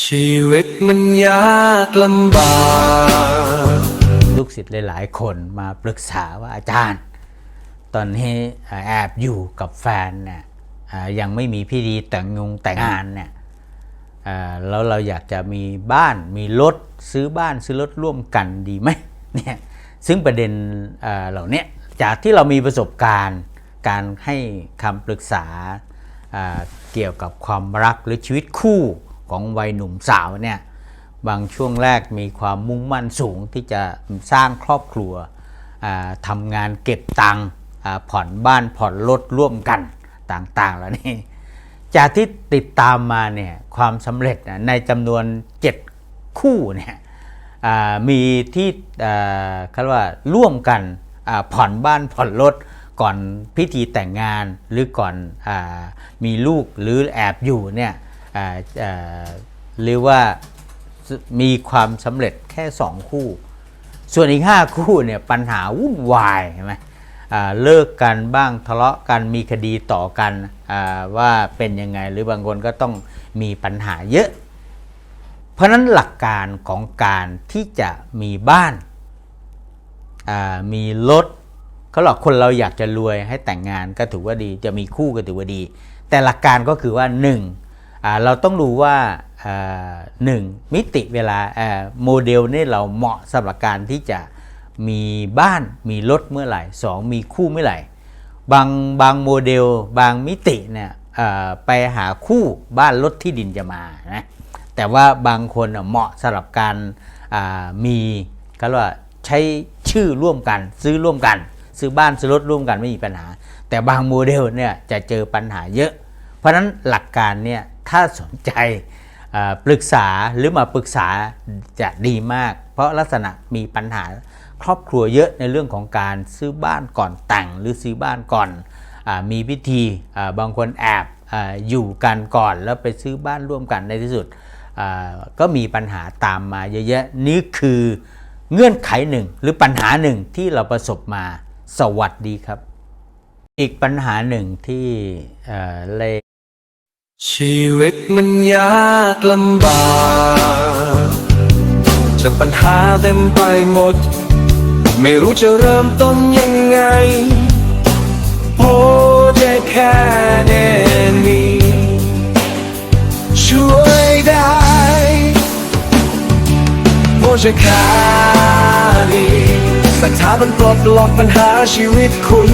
ชีวิตมันยากลำบากลูกศิษย์หลาย ๆ คนมาปรึกษาว่าอาจารย์ ตอนนี้แอบอยู่กับแฟนเนี่ยยังไม่มีพิธีแต่งงงแต่งงานเนี่ยแล้วเราอยากจะมีบ้านมีรถซื้อบ้านซื้อรถร่วมกันดีไหมเนี่ยซึ่งประเด็นเหล่านี้จากที่เรามีประสบการณ์การให้คำปรึกษาเกี่ยวกับความรักหรือชีวิตคู่ ของวัยหนุ่มสาวเนี่ยบางช่วงแรกมีความมุ่งมั่นสูงที่จะสร้างครอบครัวอ่าทำงานเก็บตังค์ผ่อนบ้านผ่อนรถร่วมกันต่างๆแล้วนี่จากที่ติดตามมาเนี่ยความสำเร็จในจำนวน 7 คู่เนี่ยมีที่เขาเรียกว่าร่วมกันผ่อนบ้านผ่อนรถก่อนพิธีแต่งงานหรือก่อนอมีลูกหรือแอบอยู่เนี่ย หรือว่ามีความสำเร็จแค่ 2 คู่ ส่วนอีก 5 คู่เนี่ยปัญหาวุ่นวายใช่ไหมเลิกกันบ้างทะเลาะกันมีคดีต่อกันว่าเป็นยังไงหรือบางคนก็ต้องมีปัญหาเยอะ เพราะนั้นหลักการของการที่จะมีบ้านามีรถเขาหลอกคนเราอยากจะรวยให้แต่งงานก็ถือว่าดีจะมีคู่ก็ถือว่าดี แต่หลักการก็คือว่าหนึ่ง เราต้องดูว่าหนึ่งมิติเวลาโมเดลนี่เราเหมาะสำหรับการที่จะมีบ้านมีรถเมื่อไหร่สองมีคู่เมื่อไหร่ บางบางโมเดลบางมิติเนี่ยไปหาคู่บ้านรถที่ดินจะมานะแต่ว่าบางคนเหมาะสำหรับการมีก็เรว่าใช้ชื่อร่วมกันซื้อร่วมกัน ซื้อบ้านซื้อรถร่วมกันไม่มีปัญหา แต่บางโมเดลเนี่ยจะเจอปัญหาเยอะ เพราะนั้นหลักการเนี่ยถ้าสนใจปรึกษาหรือมาปรึกษาจะดีมาก เพราะลักษณะมีปัญหาครอบครัวเยอะในเรื่องของการซื้อบ้านก่อนแต่งหรือซื้อบ้านก่อนอมีพิธีบางคนแอบออยู่กันก่อนแล้วไปซื้อบ้านร่วมกันในที่สุดก็มีปัญหาตามมาเยอะแยะนี่คือเงื่อนไขหนึ่งหรือปัญหาหนึ่งที่เราประสบมาสวัสดีครับ อีกปัญหาหนึ่งที่เอ่อเล ชีวิตมันยากลำบากจากปัญหาเต็มไปหมด ไม่รู้จะเริ่มต้นยังไงโอ้จะแค่เดนี้ช่วยได้โอ้จะแค่นี้สักทามันปลดล็อกปัญหาชีวิตคุณ